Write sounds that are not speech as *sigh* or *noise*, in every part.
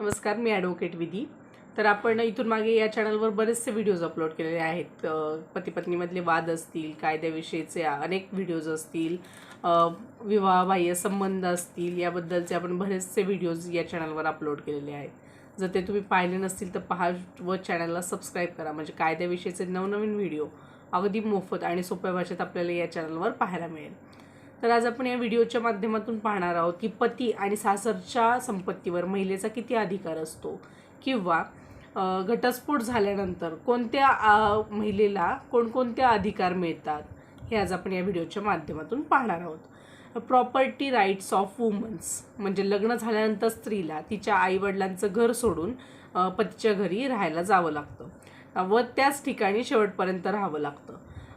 नमस्कार मी ॲडव्होकेट विधी. तर आपण इथून मागे या चॅनलवर बरेचसे व्हिडिओज अपलोड केलेले आहेत. पतीपत्नीमधले वाद असतील कायद्याविषयीचे अनेक व्हिडिओज असतील विवाहबाह्य संबंध असतील याबद्दलचे आपण बरेचसे व्हिडिओज या चॅनलवर अपलोड केलेले आहेत. जर ते तुम्ही पाहिले नसतील तर पहा व चॅनलला सबस्क्राईब करा. म्हणजे कायद्याविषयीचे नवनवीन व्हिडिओ अगदी मोफत आणि सोप्या भाषेत आपल्याला या चॅनलवर पाहायला मिळेल. तर आज आपण या व्हिडिओच्या माध्यमातून पाहणार आहोत की पती आणि सासरच्या संपत्तीवर महिलेचा किती अधिकार असतो किंवा घटस्फोट झाल्यानंतर कोणत्या महिलेला कोणकोणते अधिकार मिळतात हे आज आपण या व्हिडिओच्या माध्यमातून पाहणार आहोत. प्रॉपर्टी राईट्स ऑफ वुमन्स म्हणजे लग्न झाल्यानंतर स्त्रीला तिच्या आईवडिलांचं घर सोडून पतीच्या घरी राहायला जावं लागतं. व त्याच ठिकाणी शेवटपर्यंत राहावं लागतं.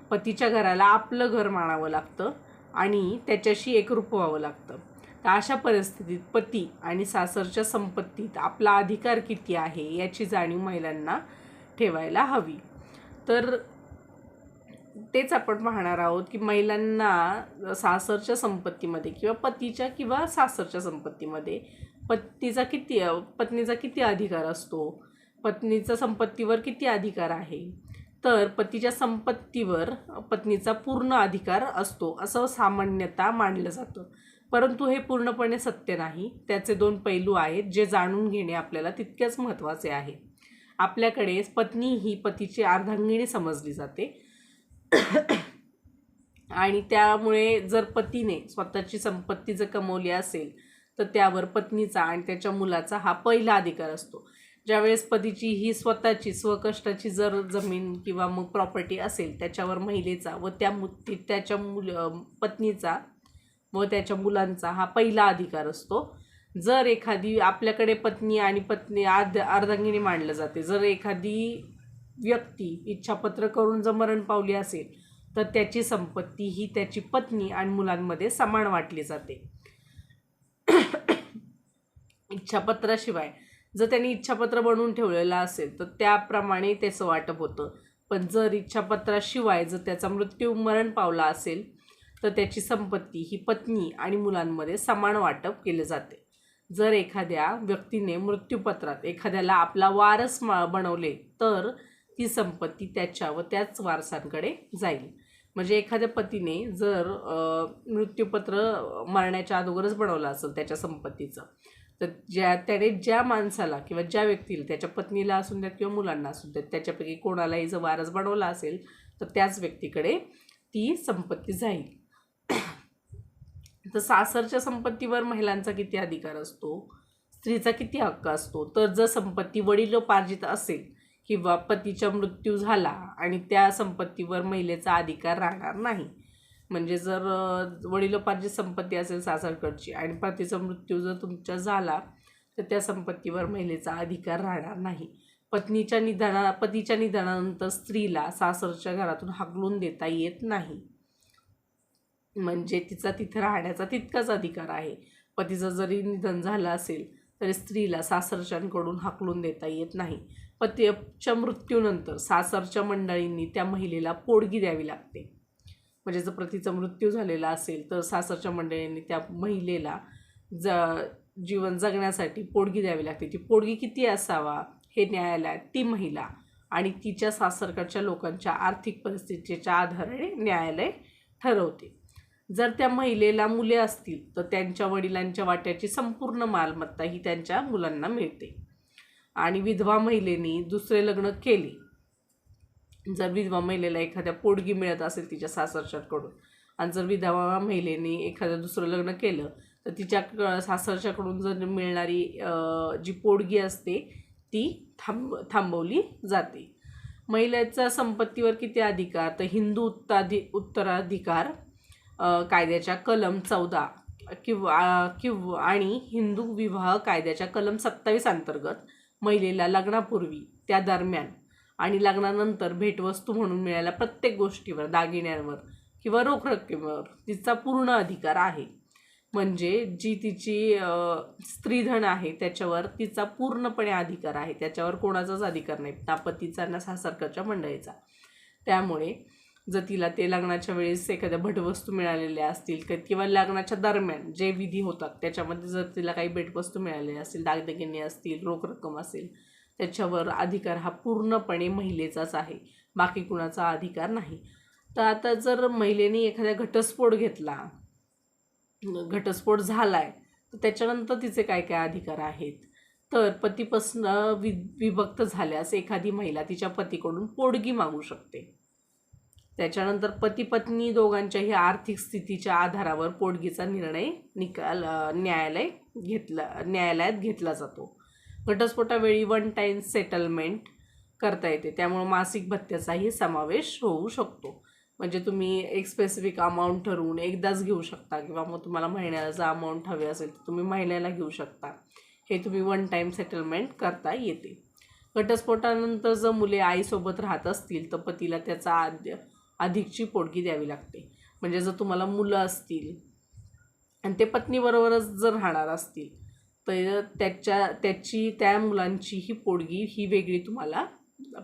पतीच्या घराला आपलं घर मानावं लागतं. आणि त्याच्याशी एकरूप व्हावं लागतं. तर अशा परिस्थितीत पती आणि सासरच्या संपत्तीत आपला अधिकार किती आहे याची जाणीव महिलांना ठेवायला हवी. तर तेच आपण पाहणार आहोत की महिलांना सासरच्या संपत्तीमध्ये किंवा पतीच्या किंवा सासरच्या संपत्तीमध्ये पतीचा किती पत्नीचा किती अधिकार असतो? पत्नीचा संपत्तीवर किती अधिकार आहे? तर पतीच्या संपत्तीवर पत्नीचा पूर्ण अधिकार असतो असं सामान्यतः मानलं जातं. परंतु हे पूर्णपणे सत्य नाही. त्याचे दोन पैलू आहेत जे जाणून घेणे आपल्याला तितकेच महत्त्वाचे आहे. आपल्याकडे पत्नी ही पतीची अर्धांगिनी समजली जाते. आणि त्यामुळे जर पतीने स्वतःची संपत्ती जर कमवली असेल तर त्यावर पत्नीचा आणि त्याच्या मुलाचा हा पहिला अधिकार असतो. ज्यावेळेस पतीची ही स्वतःची स्वकष्टाची जर जमीन किंवा मग प्रॉपर्टी असेल त्याच्यावर महिलेचा व त्या मु त्याच्या मुल पत्नीचा व त्याच्या मुलांचा हा पहिला अधिकार असतो. जर एखादी आपल्याकडे पत्नी आणि पत्नी अर्ध अर्धांगिनी मांडलं जाते जर एखादी व्यक्ती इच्छापत्र करून जर मरण पावली असेल तर त्याची संपत्ती ही त्याची पत्नी आणि मुलांमध्ये समान वाटली जाते. *coughs* इच्छापत्राशिवाय जर त्यांनी इच्छापत्र बनवून ठेवलेलं असेल तर त्याप्रमाणे त्याचं वाटप होतं. पण जर इच्छापत्राशिवाय जर त्याचा मृत्यू मरण पावला असेल तर त्याची संपत्ती ही पत्नी आणि मुलांमध्ये समान वाटप केले जाते. जर एखाद्या व्यक्तीने मृत्यूपत्रात एखाद्याला आपला वारस मा बनवले तर ती संपत्ती त्याच्या व त्याच वारसांकडे जाईल. म्हणजे एखाद्या पतीने जर मृत्यूपत्र मरण्याच्या अगोदरच बनवलं असेल त्याच्या संपत्तीचं तर ज्या त्याने ज्या माणसाला किंवा ज्या व्यक्तीला त्याच्या पत्नीला असू द्यात किंवा मुलांना असू द्यात त्याच्यापैकी कोणालाही जर वारस बनवला असेल तर त्याच व्यक्तीकडे ती संपत्ती जाईल. तर सासरच्या संपत्तीवर महिलांचा किती अधिकार असतो? स्त्रीचा किती हक्क असतो? तर जर संपत्ती वडिलोपार्जित असेल किंवा पतीचा मृत्यू झाला आणि त्या संपत्तीवर महिलेचा अधिकार राहणार नाही म्हणजे जर वडिलोपार्जित संपत्ती असेल सासरकडची आणि पतीचा मृत्यू जर तुमच्या झाला तर त्या संपत्तीवर महिलेचा अधिकार राहणार नाही. पत्नीच्या निधना पतीच्या निधनानंतर स्त्रीला सासरच्या घरातून हाकलून देता येत नाही. म्हणजे तिचा तिथं राहण्याचा तितकाच अधिकार आहे. पतीचं जरी निधन झालं असेल तरी स्त्रीला सासरच्यांकडून हाकलून देता येत नाही. पतीच्या मृत्यूनंतर सासरच्या मंडळींनी त्या महिलेला पोडगी द्यावी लागते. म्हणजे जर प्रतीचा मृत्यू झालेला असेल तर सासरच्या मंडळींनी त्या महिलेला ज जीवन जगण्यासाठी पोडगी द्यावी लागते. ती पोडगी किती असावा हे न्यायालयात ती महिला आणि तिच्या सासरकडच्या लोकांच्या आर्थिक परिस्थितीच्या आधारे न्यायालय ठरवते. जर त्या महिलेला मुले असतील तर त्यांच्या वडिलांच्या वाट्याची संपूर्ण मालमत्ता ही त्यांच्या मुलांना मिळते. आणि विधवा महिलेनी दुसरे लग्न केले जर विधवा महिलेला एखाद्या पोडगी मिळत असेल तिच्या सासरच्याकडून आणि जर विधवा महिलेने एखादं दुसरं लग्न केलं तर तिच्या क- सासरच्याकडून जर मिळणारी जी पोडगी असते ती थांब थांबवली जाते. महिलेचा संपत्तीवर किती अधिकार? तर हिंदू उत्ताधि उत्तराधिकार कायद्याच्या कलम चौदा किंवा किंवा आणि हिंदू विवाह कायद्याच्या कलम सत्तावीस अंतर्गत महिलेला लग्नापूर्वी त्या दरम्यान आणि लग्नानंतर भेटवस्तू म्हणून मिळाल्या प्रत्येक गोष्टीवर दागिन्यांवर किंवा रोख रकमेवर तिचा पूर्ण अधिकार आहे. म्हणजे जी तिची स्त्रीधन आहे त्याच्यावर तिचा पूर्णपणे अधिकार आहे. त्याच्यावर कोणाचाच अधिकार नाही. ना पतीचा ना सासरकरच्या मंडळीचा. त्यामुळे जर तिला ते लग्नाच्या वेळेस एखाद्या भटवस्तू मिळालेल्या असतील किंवा लग्नाच्या दरम्यान जे विधी होतात त्याच्यामध्ये जर तिला काही भेटवस्तू मिळालेल्या असतील दागदागिने असतील रोख रक्कम असेल त्याच्यावर अधिकार हा पूर्णपणे महिलेचाच आहे. बाकी कुणाचा अधिकार नाही. तर आता जर महिलेने एखादा घटस्फोट घेतला घटस्फोट झालाय तर त्याच्यानंतर तिचे काय काय अधिकार आहेत? तर पतीपासून वि विभक्त झाल्यास एखादी महिला तिच्या पतीकडून पोडगी मागू शकते. त्याच्यानंतर पती पत्नी दोघांच्याही आर्थिक स्थितीच्या आधारावर पोडगीचा निर्णय निकाल न्यायालय घेतला न्यायालयात घेतला जातो. घटस्फोटावेळी वन टाईम सेटलमेंट करता येते. त्यामुळं मासिक भत्त्याचाही समावेश होऊ शकतो. म्हणजे तुम्ही एक स्पेसिफिक अमाऊंट ठरवून एकदाच घेऊ शकता किंवा मग तुम्हाला महिन्याला जर अमाऊंट हवे असेल तर तुम्ही महिन्याला घेऊ शकता. हे तुम्ही वन टाईम सेटलमेंट करता येते. घटस्फोटानंतर जर मुले आईसोबत राहत असतील तर पतीला त्याचा आद्य अधिकची पोटगी द्यावी लागते. म्हणजे जर तुम्हाला मुलं असतील आणि ते पत्नीबरोबरच जर राहणार असतील तर त्याच्या त्याची त्या मुलांची ही पोडगी ही वेगळी तुम्हाला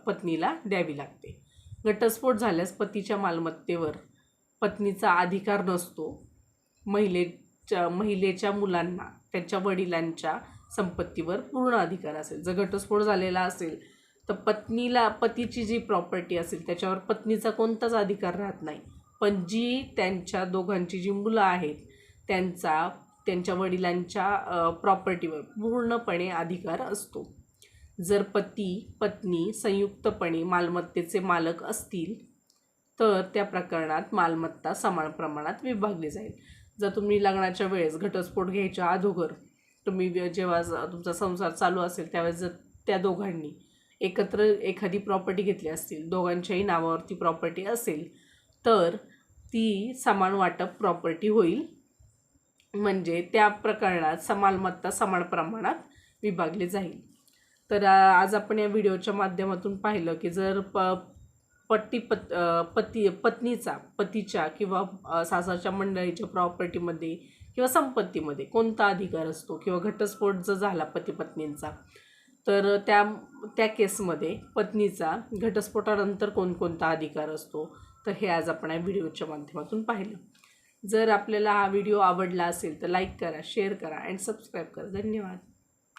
पत्नीला द्यावी लागते. घटस्फोट झाल्यास पतीच्या मालमत्तेवर पत्नीचा अधिकार नसतो. महिलेच्या महिलेच्या मुलांना त्यांच्या वडिलांच्या संपत्तीवर पूर्ण अधिकार असेल. जर घटस्फोट झालेला असेल तर पत्नीला पतीची जी प्रॉपर्टी असेल त्याच्यावर पत्नीचा कोणताच अधिकार राहत नाही. पण जी त्यांच्या दोघांची जी मुलं आहेत त्यांचा त्यांच्या वडिलांच्या प्रॉपर्टीवर पूर्णपणे अधिकार असतो. जर पती पत्नी संयुक्तपणे मालमत्तेचे मालक असतील तर त्या प्रकरणात मालमत्ता समान प्रमाणात विभागली जाईल. जर तुम्ही लग्नाच्या वेळेस घटस्फोट घ्यायच्या अगोदर तुम्ही व्य- जेव्हा तुमचा संसार चालू असेल त्यावेळेस जर त्या दोघांनी एकत्र एखादी प्रॉपर्टी घेतली असतील दोघांच्याही नावावरती प्रॉपर्टी असेल तर ती समान वाटप प्रॉपर्टी होईल. म्हणजे त्या प्रकरणात समालमत्ता समान प्रमाणात विभागली जाईल. तर आज आपण या व्हिडिओच्या माध्यमातून पाहिलं की जर प पट्टी पत पती पत्नीचा पतीच्या किंवा सासाच्या मंडळीच्या प्रॉपर्टीमध्ये किंवा संपत्तीमध्ये कोणता अधिकार असतो किंवा घटस्फोट जर झाला पती पत्नींचा तर त्या त्या केसमध्ये पत्नीचा घटस्फोटानंतर कोणकोणता अधिकार असतो तर हे आज आपण या व्हिडिओच्या माध्यमातून पाहिलं. जर आपल्याला हा व्हिडिओ आवडला असेल तर लाईक करा शेअर करा अँड सबस्क्राईब करा. धन्यवाद.